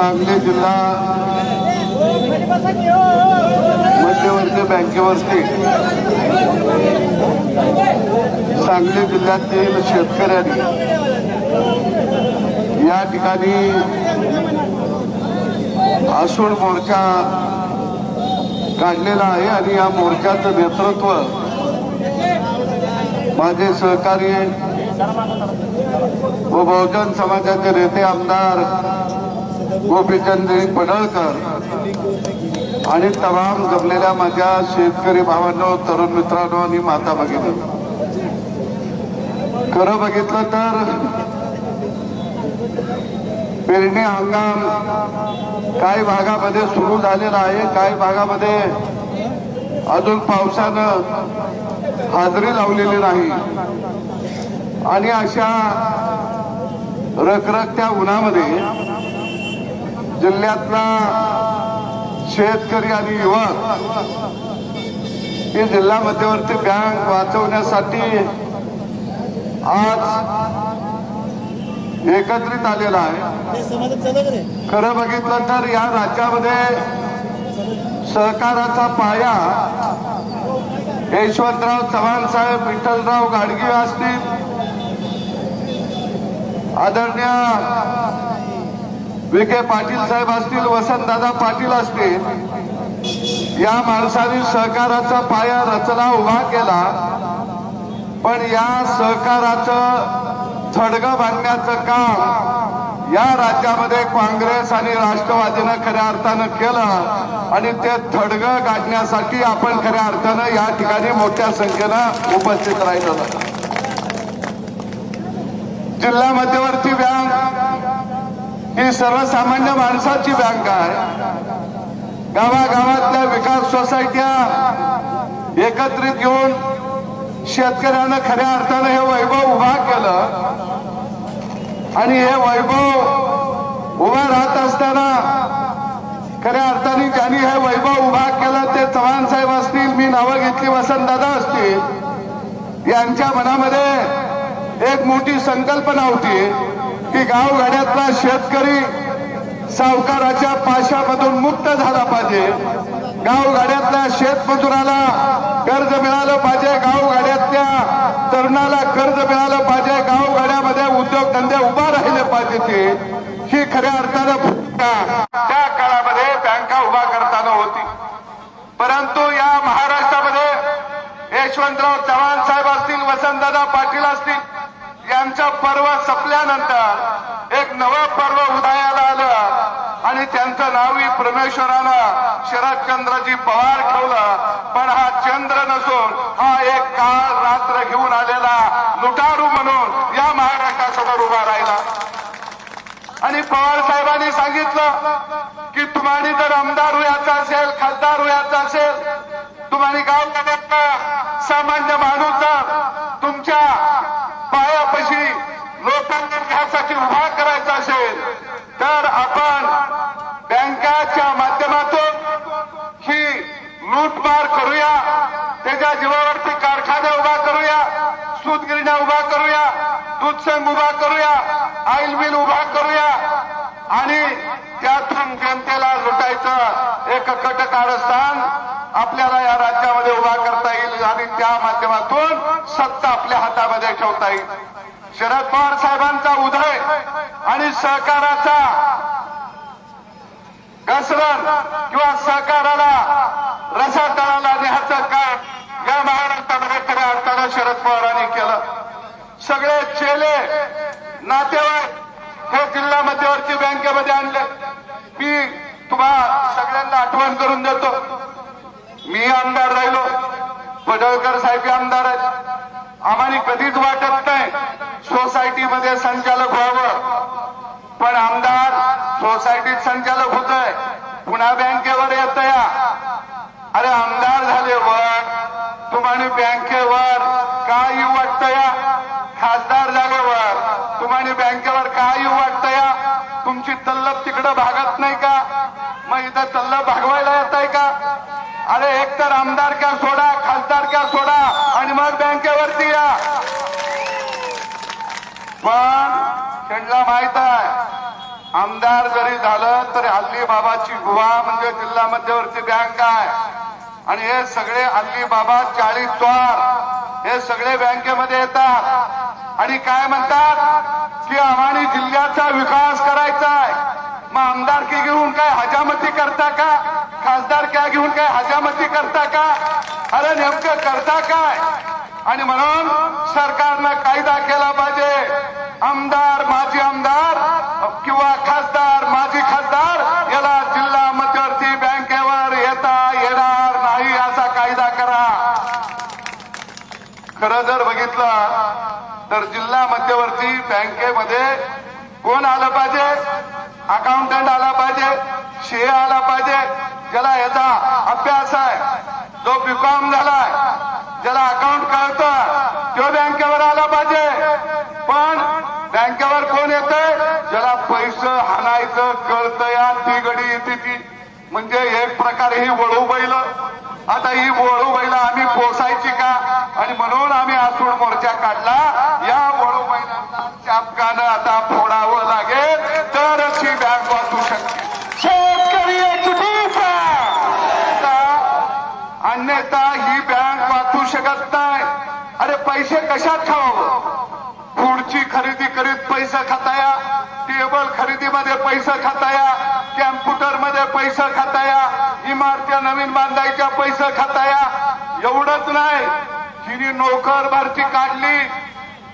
सांगली जिल्हा मध्यवर्ती बँकेवरती सांगली जिल्ह्यातील शेतकऱ्यांनी या ठिकाणी आसूड मोर्चा काढलेला आहे आणि या मोर्चाचं नेतृत्व माझे सहकारी व बहुजन समाजाचे नेते आमदार गोपीचंद पडळकर आणि तमाम जमलेल्या माझ्या शेतकरी भावांनो तरुण मित्रांनो आणि माता भगिनी. खरं बघितलं तर पेरणी हंगाम काही भागामध्ये सुरू झालेला आहे काही भागामध्ये अजून पावसानं हाजरी लावलेली नाही. आणि अशा रखरखत्या उन्हामध्ये जिल्ह्यातला शेतकरी आणि युवक ही जिल्हा मध्यवर्ती बँक वाचवण्यासाठी आज एकत्रित आलेला आहे. खरं बघितलं तर या राज्यामध्ये सहकाराचा पाया यशवंतराव चव्हाण साहेब विठ्ठलराव गाडगे असतील. आदरणीय विखे पाटील साहेब असतील वसंतदादा पाटील असतील या माणसाने सहकाराचा पाया रचना उभा केला. पण या सहकाराचं थडगं बांधण्याचं काम या राज्यामध्ये काँग्रेस आणि राष्ट्रवादीनं खऱ्या अर्थानं केलं आणि ते थडगं काढण्यासाठी आपण खऱ्या अर्थानं या ठिकाणी मोठ्या संख्येनं उपस्थित राहिलं जिल्हा मध्यवर्ती बँक ही सर्वसामान्य माणसाची बँक आहे. गावागावातल्या विकास सोसायट्या एकत्रित घेऊन शेतकऱ्यानं खऱ्या अर्थानं हे वैभव उभा केलं. आणि हे वैभव उभा राहत असताना खऱ्या अर्थाने ज्यांनी हे वैभव उभा केलं ते चव्हाण साहेब असतील मी नावं घेतली वसंतदादा असतील यांच्या मनामध्ये एक मोठी संकल्पना होती. की गावगाड्यातला शेतकरी सावकाराच्या पाशामधून मुक्त झाला पाहिजे. गावगाड्यातल्या शेतमजुराला कर्ज मिळालं पाहिजे. गावगाड्यातल्या तरुणाला कर्ज मिळालं पाहिजे. गावगाड्यामध्ये उद्योगधंदे उभा राहिले पाहिजे ते. ही खऱ्या अर्थानं भूमिका त्या काळामध्ये बँका उभा करताना होती. परंतु या महाराष्ट्रामध्ये यशवंतराव चव्हाण साहेब असतील वसंतदादा पाटील असतील यांचं पर्व संपल्यानंतर एक नवं पर्व उदयाला आलं. आणि त्यांचं नावही परमेश्वरानं शरदचंद्रजी पवार ठेवलं. पण हा चंद्र नसून हा एक काळ रात्र घेऊन आलेला लुटारू म्हणून या महाराष्ट्रासमोर उभा राहिला. आणि पवार साहेबांनी सांगितलं की तुम्हाला जर आमदार व्हायचा असेल खासदार व्हायचा असेल तुम्हाला गाव सामान्य माणूस जर तुमच्या पायापाशी लोकांना घ्यासाठी उभा करायचा असेल तर आपण बँकाच्या माध्यमातून ही लूटमार करूया त्याच्या जीवावरती कारखाने उभा करूया सूतगिरण्या उभा करूया दूध संघ उभा करूया ऑइल मिल उभा करूया आणि त्यातून जनतेला लुटायचं एक कट कारस्थान आपल्याला या राज्यामध्ये उभा करता येईल आणि त्या माध्यमातून सत्ता आपल्या हातामध्ये ठेवता येईल. शरद पवार साहेबांचा उदय आणि सहकाराचा घसरण किंवा सहकाराला रसा तळाला न्यायचं काम या महाराष्ट्रामध्ये खऱ्या अर्थानं शरद पवारांनी केलं. सगळे चेले नातेवाईक हे जिल्हा मध्यवर्ती बँकेमध्ये आणले. मी तुम्हा सगळ्यांना आठवण करून देतो. मी आमदार राहिलो. पडळकर साहेब आमदार आहेत. आम्हाला कधीच वाटत नाही सोसायटीमध्ये संचालक व्हावं. पण आमदार सोसायटीत संचालक होत आहे पुन्हा बँकेवर येत या अरे आमदार झाले तुम्हाला बँकेवर काय येऊ वाटतं या खासदार झाल्यावर तुम्हाला बँकेवर काय येऊ वाटतं या तुमची तल्लब तिकडं भागत नाही का? मग इथं तल्लब भागवायला येत आहे का? अरे एक तर आमदार का सोडा खासदार का सोडा आणि मग बँकेवरती या. पण त्यांना माहीत आहे आमदार जरी झालं तरी हल्ली बाबाची गुहा म्हणजे जिल्हा मध्यवर्ती बँक आहे. आणि हे सगळे हल्ली बाबा चाळीस द्वार हे सगळे बँकेमध्ये येतात. आणि काय म्हणतात? की आम्हाला जिल्ह्याचा विकास करायचा आहे. मग आमदारकी घेऊन काय हजामती करता का? खासदार क्या घेऊन काय हजामती करता का? अरे नेमकं करता काय? आणि म्हणून सरकारनं कायदा केला पाहिजे. आमदार माजी आमदार किंवा खासदार माजी खासदार याला जिल्हा मध्यवर्ती बँकेवर येता येणार नाही असा कायदा करा खरं जर बघितलं तर जिल्हा मध्यवर्ती बँकेमध्ये कोण आलं पाहिजे अकाउंटंट आला पाहिजे शे आला पाहिजे ज्याला याचा अभ्यास आहे जो बीकॉम झालाय ज्याला अकाउंट कळतं तो बँकेवर आला पाहिजे. पण बँकेवर कोण येतंय? ज्याला पैसे हाणायचं कळतं या ती गडी येते ती म्हणजे एक प्रकारे ही वळू बैल. आता ही वळू बैल आम्ही पोसायची का? आणि म्हणून आम्ही आसूड मोर्चा काढला. या वळू बैलांना चापकानं आता फोडावं लागेल. पैसे कशात खावावं? पुढची खरेदी करीत पैसा खाताया टेबल खरेदीमध्ये पैसा खाताया कॅम्प्युटरमध्ये पैसा खाताया इमारत्या नवीन बांधायच्या पैसा खाताया. एवढंच नाही तिने नोकर भरती काढली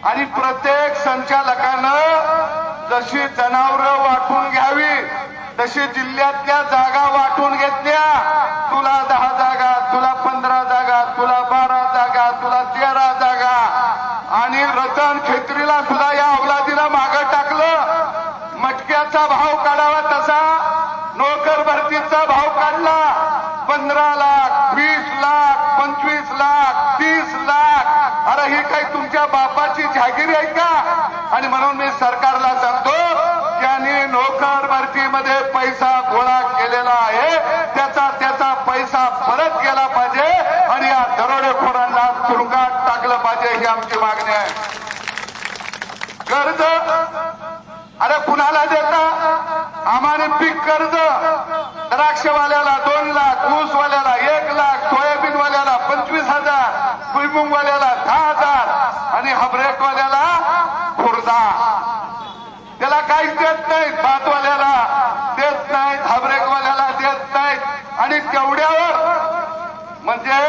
आणि प्रत्येक संचालकानं जशी जनावरं वाटून घ्यावी तशी जिल्ह्यातल्या जागा वाटून घेतल्या. तुला दहा जागा तुला पंधरा जागा तुला बारा जागा तुला तेरा जागा. आणि रतन खेत्रीला सुद्धा या अवलादीला मागं टाकलं. मटक्याचा भाव काढावा तसा. नोकर भरतीचा भाव काढला. पंधरा लाख वीस लाख पंचवीस लाख तीस लाख. अरे ही काही तुमच्या बापाची जागिरी आहे का? आणि म्हणून मी सरकारला सांगतो त्यांनी नोकर भरतीमध्ये पैसा गोळा केलेला आहे त्याचा त्याचा पैसा परत गेला पाहिजे आणि या दरोडेखोरांना तुरुंगात टाकलं पाहिजे ही आमची मागणी आहे. कर्ज अरे कुणाला देता? आम्हाने पीक कर्ज. द्राक्षवाल्याला दोन लाख ऊसवाल्याला एक लाख सोयाबीनवाल्याला पंचवीस हजार भुईमुंगवाल्याला दहा हजार आणि हबरेकवाल्याला खुर्दा. त्याला काहीच देत नाही भातवाल्याला देत नाहीत हबरेकवाल्याला देत नाहीत आणि तेवढ्यावर म्हणजे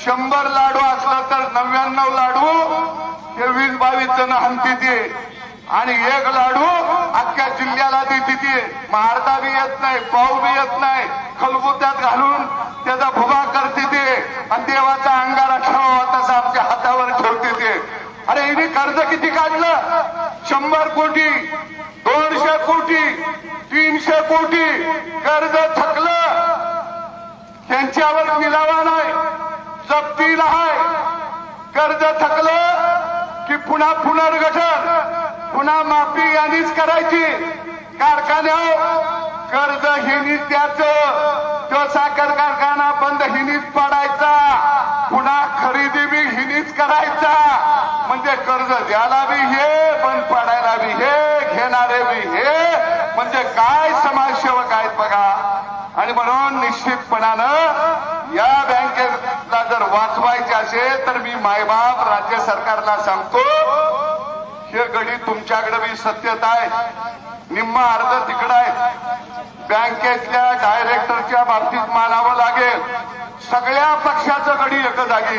शंभर लाडू असला तर नव्याण्णव लाडू हे वीस बावीस जण हंती ते आणि एक लाडू अख्ख्या जिल्ह्याला देते ते मारता बी येत नाही पाऊ बी येत नाही. खलबुत्यात घालून त्याचा भुगा करते ते आणि देवाचा अंगारा ठेवावा तसा आमच्या हातावर ठेवते ते अरे हिने कर्ज किती काढलं? शंभर कोटी दोनशे कोटी तीनशे कोटी. कर्ज थकलं. त्यांच्यावर निलावा नाही जप्ती नाही कर्ज थकलं की पुन्हा पुनर्गठन पुन्हा माफी यांनीच करायची. कारखान्यावर कर्ज हिनीच द्यायचं. तो साखर कारखाना बंद हिनीच पाडायचा. पुन्हा खरेदी बी हिनीच करायचा. म्हणजे कर्ज द्यायला बी हे बंद पाडायला बी हे घेणारे बी हे. म्हणजे काय समाजसेवक आहेत बघा. आणि म्हणून निश्चितपणानं या बँकेला जर वाचवायचे असेल तर मी मायबाप राज्य सरकारला सांगतो हे गडी तुमच्याकडे मी सत्यता आहे. निम्मा अर्ध तिकडं आहे. बँकेतल्या डायरेक्टरच्या बाबतीत मानावं लागेल. सगळ्या पक्षाचं गडी एक जागी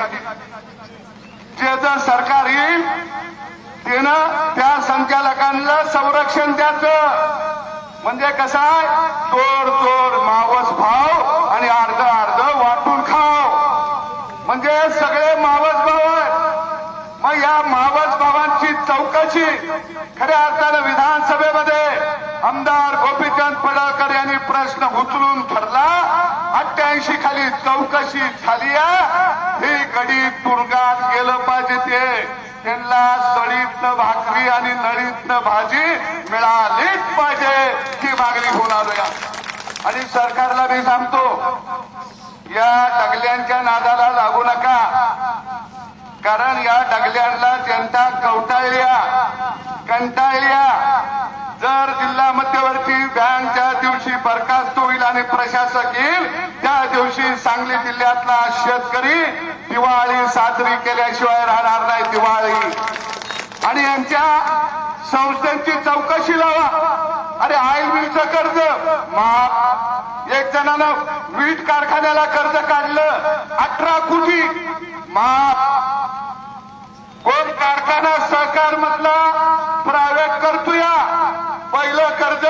जे जर सरकार येईल त्यानं त्या संचालकांना संरक्षण द्यायचं. म्हणजे कसं आहे? चोर चोर मावस भाव आणि अर्ध अर्ध वाटून खाव. म्हणजे सगळे मावस भाव आहेत. मग या मावस भावांची चौकशी खऱ्या अर्थानं विधानसभेमध्ये आमदार गोपीचंद पडळकर यांनी प्रश्न उचलून ठरला अठ्ठ्याऐंशी खाली चौकशी झाली ही गडी तुरुंगात गेलं पाहिजे ते. त्यांना सळीतनं भाकरी आणि नळीतनं भाजी मिळालीच पाहिजे ही मागणी होणार आलोया आणि सरकारला मी सांगतो या डगल्यांच्या नादाला लागू नका. कारण या डगल्यांना जनता कवटाळल्या कंटाळल्या जर जिल्हा मध्यवर्ती बँक ज्या दिवशी बरखास्त होईल आणि प्रशासक येईल त्या दिवशी सांगली जिल्ह्यातला शेतकरी दिवाळी साजरी केल्याशिवाय राहणार नाही दिवाळी. आणि यांच्या संस्थांची चौकशी लावा. अरे ऑइल मिलचं कर्ज. माफ एक जणानं वीट कारखान्याला कर्ज काढलं. अठरा कोटी. माफ कोण कारखाना सहकार मधला प्रायव्हेट करतोया? पहिलं कर्ज.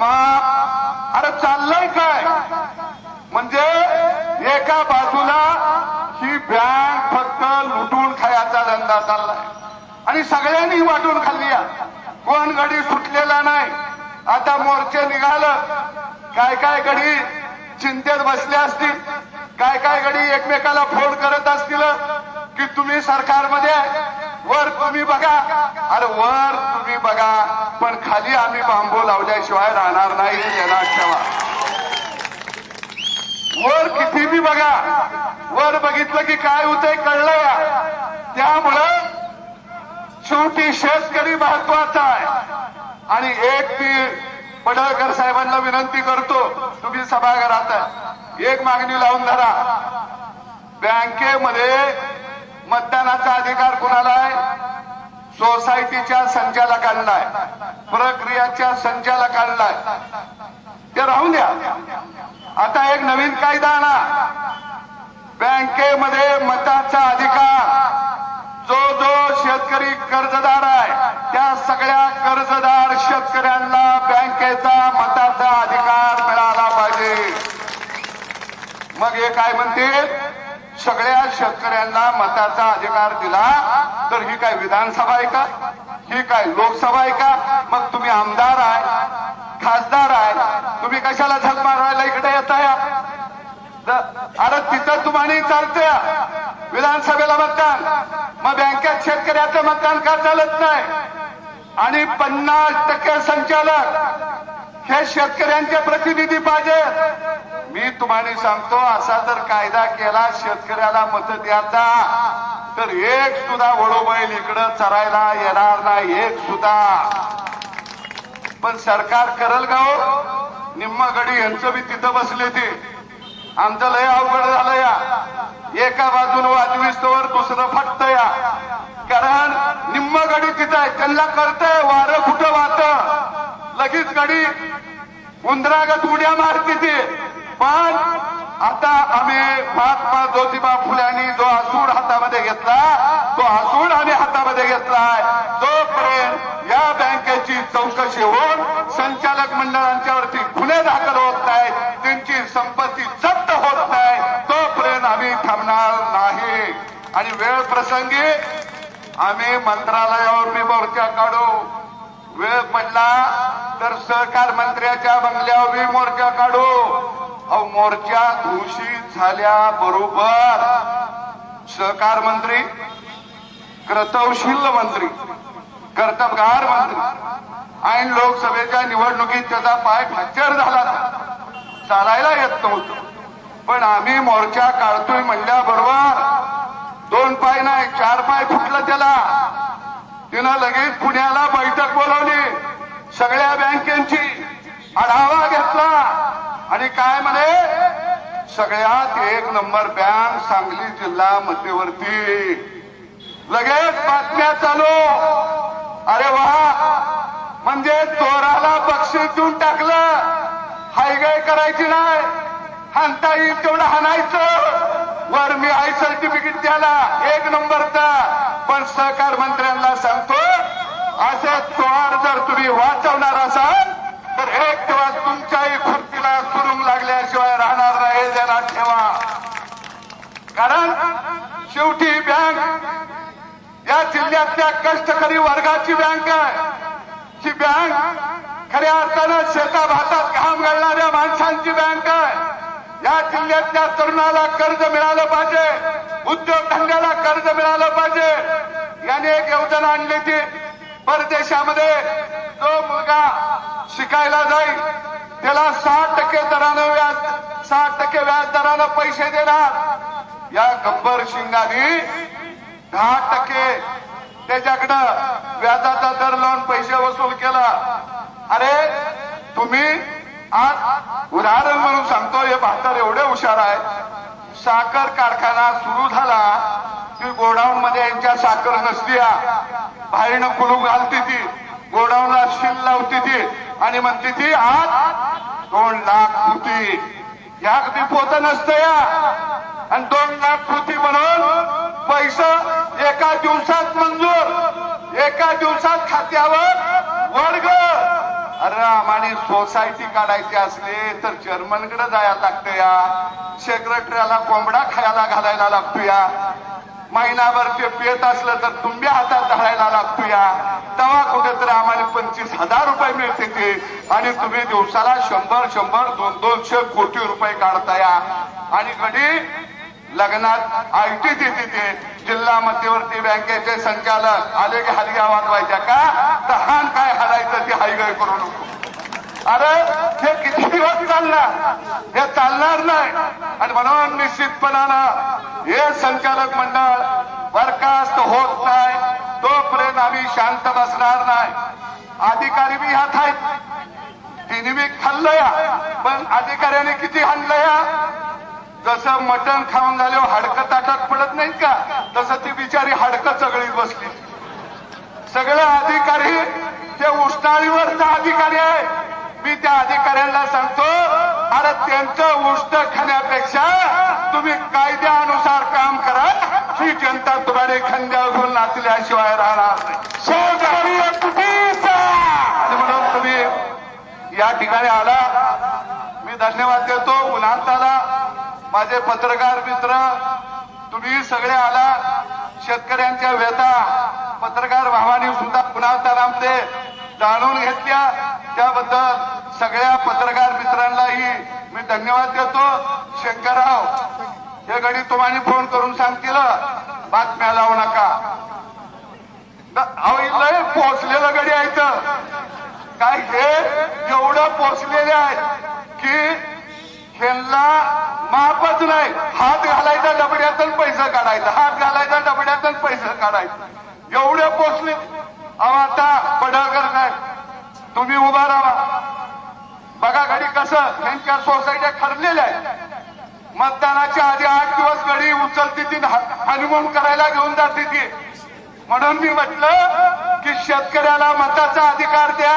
माफ अरे चाललंय काय? म्हणजे एका बाजूला बँक फक्त लुटून खायचा धंदा चाललाय. आणि सगळ्यांनी वाटून खाल्ली या. कोण गडी सुटलेला नाही. आता मोर्चे निघालं. काय काय गडी चिंतेत बसले असतील? काय काय गडी एकमेकाला फोन करत असतील? की तुम्ही सरकारमध्ये आहे. वर तुम्ही बघा. अरे वर तुम्ही बघा. पण खाली आम्ही बांबू लावल्याशिवाय राहणार नाही. हे ठेवा. वर किती बी बघा. वर बघितलं की काय होतंय कळलं या. त्यामुळं शेवटी शेतकरी महत्त्वाचा आहे. आणि एक मी पडळकर साहेबांना विनंती करतो तुम्ही सभागृहात एक मागणी लावून धरा. बँकेमध्ये मतदानाचा अधिकार कुणाला आहे? सोसायटीच्या संचालकांना आहे. प्रक्रियाच्या संचालकांना आहे. ते राहून द्या. आता एक नवीन कायदा आणा. बँकेमध्ये मताचा अधिकार. जो जो शेतकरी कर्जदार आहे त्या सगळ्या कर्जदार शेतकऱ्यांना बँकेचा मताचा अधिकार मिळाला पाहिजे. मग हे काय म्हणतील सगळ्या शेतकऱ्यांना मताचा अधिकार दिला तर ही काय विधानसभा आहे का? ही काय लोकसभा आहे का? मग तुम्ही आमदार आहे खासदार आहे कशाला झक मारायला इकडे येताया? अरे तिथं तुम्हाला चालतंय. विधानसभेला मतदान. मग बँकेत शेतकऱ्याचं मतदान का चालत नाही? आणि पन्नास टक्के संचालक हे शेतकऱ्यांचे प्रतिनिधी पाहिजे. मी तुम्हाला सांगतो असा जर कायदा केला शेतकऱ्याला मत द्यायचा तर एक सुद्धा वडोबैल इकडं चरायला येणार नाही एक सुद्धा. पण सरकार करल गाव निम्मा गडी यांचं बी तिथं बसले ते. आमचं लय अवघड झालं या. एका बाजून वाजविस्तवर दुसरं फटत या. कारण निम्म गडी तिथं आहे त्यांना करतंय वारं कुठं वाहत. लगेच गडी उंदरागत उड्या मारते ते. पण आता आम्ही महात्मा ज्योतिबा फुल्यांनी जो आसूड हातामध्ये घेतला तो आसूड आम्ही हातामध्ये घेतलाय. जोपर्यंत या बँकेची चौकशी होऊन संचालक मंडळांच्यावरती गुन्हे दाखल होत नाहीत त्यांची संपत्ती जप्त होत नाही तोपर्यंत आम्ही थांबणार नाही. आणि वेळ प्रसंगी आम्ही मंत्रालयावर मी मोर्चा काढू. वेळ पडला तर सहकार मंत्र्याच्या बंगल्यावर मी मोर्चा काढू. अहो मोर्चा घोषित झाल्याबरोबर सहकार मंत्री कर्तवशील मंत्री कर्तबगार मंत्री आणि लोकसभेच्या निवडणुकीत त्याचा पाय फ्रॅक्चर झाला. चालायला येत नव्हतं. पण आम्ही मोर्चा काढतोय म्हणल्याबरोबर दोन पाय नाही चार पाय फुटलं त्याला. तिनं लगेच पुण्याला बैठक बोलावली. सगळ्या बँकेची आढावा घेतला. आणि काय म्हणे? सगळ्यात एक नंबर बँक सांगली जिल्हा मध्यवर्ती. लगेच बातम्या चालू. अरे वा! म्हणजे चोराला बक्षीस देऊन टाकलं. हायगाय करायची नाही. हाणता येईल तेवढं हाणायचं. वर मी आय सर्टिफिकेट द्याला एक नंबरचा. पण सहकार मंत्र्यांना सांगतो असे चोर जर तुम्ही वाचवणार असाल एक दिवस तुमच्याही खुर्चीला सुरुंग लागल्याशिवाय राहणार नाही जरा ठेवा. कारण शेवटी बँक या जिल्ह्यातल्या कष्टकरी वर्गाची बँक आहे. ही बँक खऱ्या अर्थानं शेता भातात घाम घालणाऱ्या माणसांची बँक आहे. या जिल्ह्यातल्या तरुणाला कर्ज मिळालं पाहिजे उद्योगधंद्याला कर्ज मिळालं पाहिजे. याने एक योजना आणली ती परदेशामध्ये. जो मुलगा शिकायला जाईल. त्याला साठ टक्के दरानं व्याज साठ टक्के व्याज दरानं पैसे देणार. या गब्बर शिंगाने दहा टक्के त्याच्याकडं व्याजाचा दर लावून पैसे वसूल केला. अरे तुम्ही आज उदाहरण म्हणून सांगतो हे म्हातार एवढे हुशार आहे साखर कारखाना सुरू झाला की गोडाऊन मध्ये यांच्या साखर नसती बाहेरनं कुलूप घालती ती गोडाऊनला शिल लावती ती. आणि म्हणते ती आज दोन लाख कृती. या कधी पोत नसतं या. आणि दोन लाख कृती म्हणून पैसा एका दिवसात मंजूर. एका दिवसात खात्यावर वर्ग. अरे आम्हाला सोसायटी काढायची असली तर जर्मनकडे जायला लागतं या. सेक्रेटरीला कोंबडा खायला घालायला लागतो या. महिनाभर ते पेत असलं तर तुंब्या हातात धरायला लागतो या तेव्हा कुठेतरी आम्हाला पंचवीस हजार रुपये मिळते ते. आणि तुम्ही दिवसाला शंभर शंभर दोन दोनशे कोटी रुपये काढता या आणि कधी? लग्नात आयटी देते ते. जिल्हा मध्यवर्ती बँकेचे संचालक आले की हलग्या वाजवायच्या का? तहान काय हलायचं ते हायगाय करू नको. अरे हे किती दिवस चालणार हे चालणार नाही. आणि म्हणून निश्चितपणानं हे संचालक मंडळ बरखास्त होत नाही. तोपर्यंत आम्ही शांत बसणार नाही. अधिकारी बी ह्यात आहेत. तिने बी खाल्लं या. पण अधिकाऱ्याने किती हाणलं या? जसं मटण खाऊन झाल्यावर हाडकं ताटात पडत नाहीत का? तसं ती बिचारी हाडकं चगळीत बसली. सगळे अधिकारी ते उष्णाळीवरचा अधिकारी आहे. मी त्या अधिकाऱ्यांना सांगतो अरे त्यांचं उष्ट खाण्यापेक्षा तुम्ही कायद्यानुसार काम करा ही जनता तुम्हाला खंड्यावर घेऊन नाचल्याशिवाय राहणार म्हणून तुम्ही या ठिकाणी आला. मी धन्यवाद देतो. उन्हात आला. माझे पत्रकार मित्र तुम्ही सगळे आला. शेतकऱ्यांच्या व्यथा पत्रकार भावानी सुद्धा उन्हात आरामते जाणून घेतल्या. त्याबद्दल सगळ्या पत्रकार मित्रांनाही मी धन्यवाद देतो. शंकरराव हे गडी तुम्हाला फोन करून सांगतील. बातम्या लावू नका. अहो इथलं पोचलेलं गडी आहे तर काय हे? एवढं पोचलेले आहे की ह्यांना मापच नाही. हात घालायचा डबड्यातून पैसे काढायचा. हात घालायचा डबड्यातून पैसे काढायचा. एवढे पोचले. अहो आता पडळकर नाही तुम्ही उभा राहा. बघा घडी कसं यांच्या सोसायट्या ठरलेल्या आहेत मतदानाच्या आधी आठ दिवस घडी उचलते ती हनुमान करायला घेऊन जाते ती. म्हणून मी म्हटलं की शेतकऱ्याला मताचा अधिकार द्या.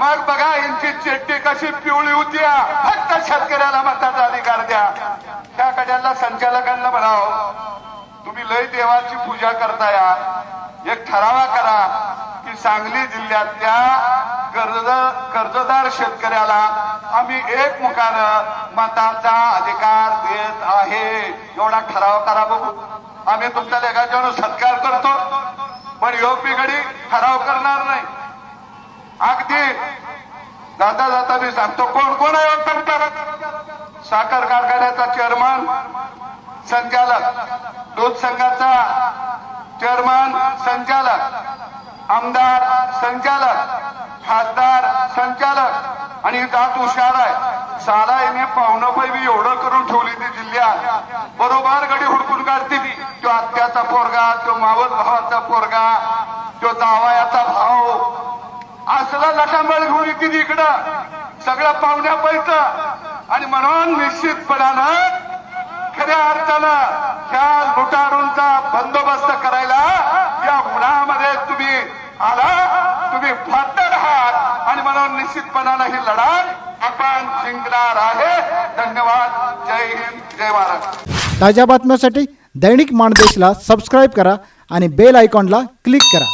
मग बघा यांची चेट्टी कशी पिवळी होती. फक्त शेतकऱ्याला मताचा अधिकार द्या. त्या कड्याला संचालकांना म्हणाव तुम्ही लय देवाची पूजा करता या एक ठरावा करा की सांगली जिल्ह्यातल्या कर्ज कर्जदार शेतकऱ्याला आम्ही एक मुखानं मताचा अधिकार देत आहे. एवढा ठराव करा बघू. आम्ही तुमच्या लेखाच्या सत्कार करतो. पण योग्य बिघडी ठराव करणार नाही. अगदी जाता जाता मी सांगतो कोण कोण आहे साखर कारखान्याचा चेअरमन संचालक. दूध संघाचा चेअरमन संचालक. आमदार संचालक. खासदार संचालक आणि दात हुशार आहे. सारा याने पाहुणं पैवी एवढं करून ठेवली ती जिल्ह्यात. बरोबर गडी हुडकून काढते ती. तो आत्याचा पोरगा तो मावस भावाचा पोरगा तो जावयाचा भाव असला लटांबळ घेऊन येते ती इकडं. सगळं पाहुण्या पैत. आणि म्हणून निश्चितपणानं खऱ्या अर्थानं ह्या लुटारूंचा बंदोबस्त करायला या उन्हामध्ये तुम्ही आला तुम्ही फाटणार म्हणून निश्चितपणानं ही लढाई आपण जिंकणार आहे. धन्यवाद. जय हिंद. जय महाराष्ट्र ताज्या बातम्यांसाठी दैनिक माणदेशला सबस्क्राईब करा आणि बेल आयकॉनला क्लिक करा.